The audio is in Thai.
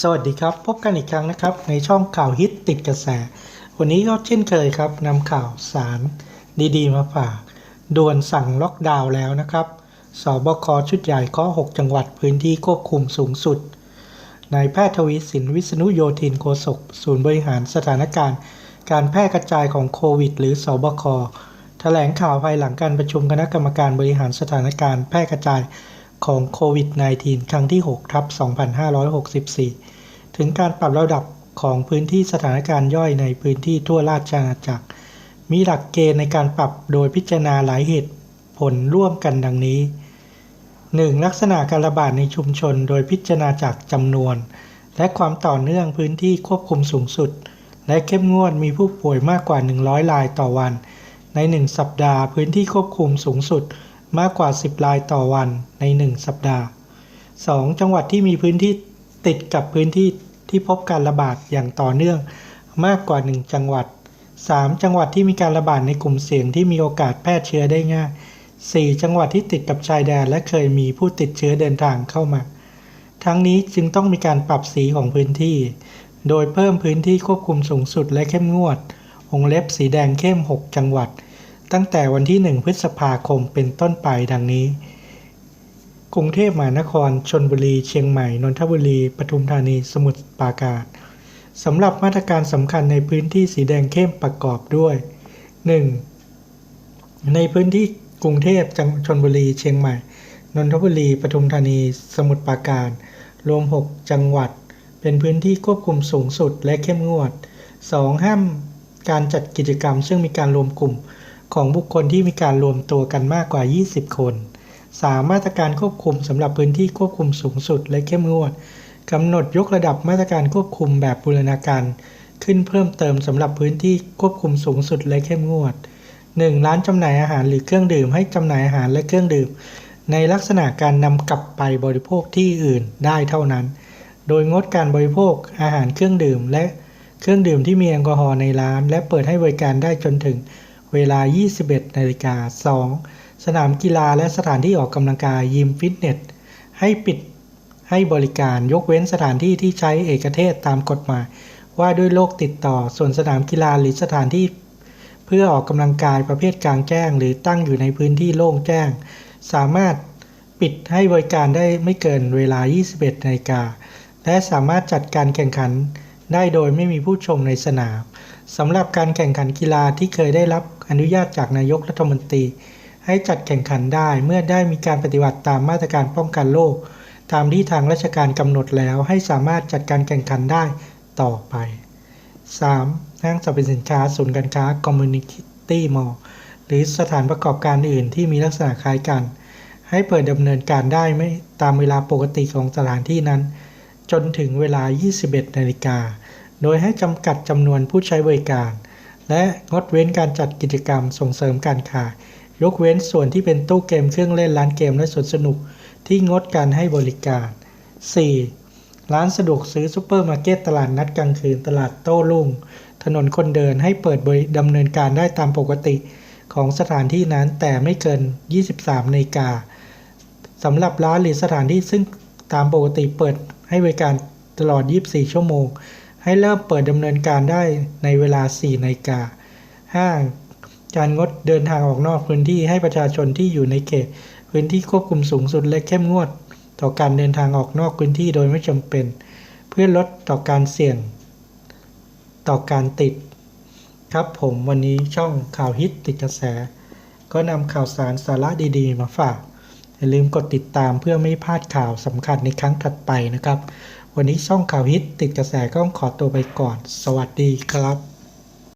สวัสดีครับ พบกันอีกครั้งนะครับ ในช่องข่าวฮิตติดกระแส วันนี้ก็เช่นเคยครับนำข่าวสารดีๆ มาฝากด่วนสั่งล็อกดาวน์แล้วนะครับสบคชุดใหญ่ข้อ 6 จังหวัดพื้นที่ควบคุมสูงสุดนายแพทย์ทวีสินวิษณุโยธินโฆษกศูนย์บริหารสถานการณ์ การแพร่กระจายของโควิด หรือสบคแถลงข่าวภายหลังการประชุมคณะกรรมการบริหารสถานการณ์แพร่กระจาย ของโควิด -19 ครั้งที่6ทับ2564 ถึงการปรับระดับของพื้นที่สถานการณ์ย่อยในพื้นที่ทั่วราชอาณาจักร มีหลักเกณฑ์ในการปรับโดยพิจารณาหลายเหตุผลร่วมกันดังนี้ 1. ลักษณะการระบาดในชุมชนโดยพิจารณาจากจำนวน และความต่อเนื่องพื้นที่ควบคุมสูงสุด และเข้มงวดมีผู้ป่วยมากกว่า 100รายต่อวัน ใน 1 สัปดาห์พื้นที่ควบคุมสูงสุด มากกว่า 10 รายต่อวันใน 1 สัปดาห์ 2. จังหวัดที่มีพื้นที่ติดกับพื้นที่ที่พบการระบาดอย่างต่อเนื่องมากกว่า 1 จังหวัด 3. จังหวัดที่มีการระบาดในกลุ่มเสี่ยงที่มีโอกาสแพร่เชื้อได้ง่าย 4. จังหวัดที่ติดกับชายแดนและเคยมีผู้ติดเชื้อเดินทางเข้ามา ทั้งนี้จึงต้องมีการปรับสีของพื้นที่ โดยเพิ่มพื้นที่ควบคุมสูงสุดและเข้มงวดวงเล็บสีแดงเข้ม 6 จังหวัด ตั้งแต่วันที่ 1 พฤษภาคมเป็นต้นไปดังนี้ กรุงเทพมหานคร ชนบุรี เชียงใหม่ นนทบุรี ปทุมธานี สมุทรปราการสำหรับมาตรการสำคัญในพื้นที่สีแดงเข้มประกอบด้วย 1. ในพื้นที่กรุงเทพจังชนบุรี เชียงใหม่ นนทบุรี ปทุมธานี สมุทรปราการ รวม 6 จังหวัด เป็นพื้นที่ควบคุมสูงสุดและเข้มงวด 2. ห้ามการจัดกิจกรรม ซึ่งมีการรวมกลุ่ม ของบุคคลที่มีการรวมตัวกันมากกว่า 20 คน 3. มาตรการควบคุมสำหรับพื้นที่ควบคุมสูงสุดและเข้มงวดกำหนดยกระดับมาตรการควบคุมแบบบูรณาการ ขึ้นเพิ่มเติมสำหรับพื้นที่ควบคุมสูงสุดและเข้มงวด 1. ร้านจำหน่ายอาหารหรือเครื่องดื่มให้จำหน่ายอาหารและเครื่องดื่ม ในลักษณะการนำกลับไปบริโภคที่อื่นได้เท่านั้น โดยงดการบริโภคอาหารเครื่องดื่ม และเครื่องดื่มที่มีแอลกอฮอล์ในร้าน และเปิดให้บริการได้จนถึง เวลา 21นาฬิกา 2. สนามกีฬาและสถานที่ออกกำลังกายยิมฟิตเนส ให้ปิดให้บริการยกเว้นสถานที่ที่ใช้เอกเทศตามกฎหมาย ว่าด้วยโรคติดต่อ ส่วนสนามกีฬาหรือสถานที่ เพื่อออกกำลังกายประเภทกลางแจ้ง หรือตั้งอยู่ในพื้นที่โล่งแจ้ง สามารถปิดให้บริการได้ไม่เกินเวลา 21นาฬิกาและสามารถจัดการแข่งขันได้โดยไม่มีผู้ชมในสนาม สำหรับการแข่งขันกีฬาที่เคยได้รับอนุญาตจากนายกรัฐมนตรี ให้จัดแข่งขันได้เมื่อได้มีการปฏิบัติตามมาตรการป้องกันโรคตามที่ทางราชการกำหนดแล้วให้สามารถจัดการแข่งขันได้ต่อไป 3. ห้างสรรพสินค้าศูนย์การค้าคอมมูนิตี้มอลล์หรือสถานประกอบการอื่นที่มีลักษณะคล้ายกัน ให้เปิดดำเนินการได้ไม่ตามเวลาปกติของสถานที่นั้น จนถึงเวลา 21 นาฬิกา โดยให้จำกัดจำนวนผู้ใช้บริการ และงดเว้นการจัดกิจกรรมส่งเสริมการขาย ยกเว้นส่วนที่เป็นตู้เกมเครื่องเล่นร้านเกมและสวนสนุกที่งดการให้บริการ 4. ร้านสะดวกซื้อซูเปอร์มาร์เก็ตตลาดนัดกลางคืนตลาดโต้รุ่ง ถนนคนเดินให้เปิดบริดำเนินการได้ตามปกติของสถานที่นั้นแต่ไม่เกิน 23นาฬิกาสำหรับร้านหรือสถานที่ซึ่งตามปกติเปิดให้บริการตลอด 24 ชั่วโมง ให้เริ่มเปิดดำเนินการได้ในเวลา4นาฬิกา 5. การงดเดินทางออกนอกพื้นที่ให้ประชาชนที่อยู่ในเขต พื้นที่ควบคุมสูงสุดและเข้มงวด ต่อการเดินทางออกนอกพื้นที่โดยไม่จำเป็น เพื่อลดต่อการเสี่ยง ต่อการติด ครับผมวันนี้ช่องข่าวฮิตติดกระแส ก็นำข่าวสารสาระดี ๆ มาฝากอย่าลืมกดติดตามเพื่อไม่พลาดข่าวสำคัญในครั้งถัดไปนะครับ วันนี้ช่องข่าวฮิตติดกระแสก็ต้องขอตัวไปก่อน สวัสดีครับ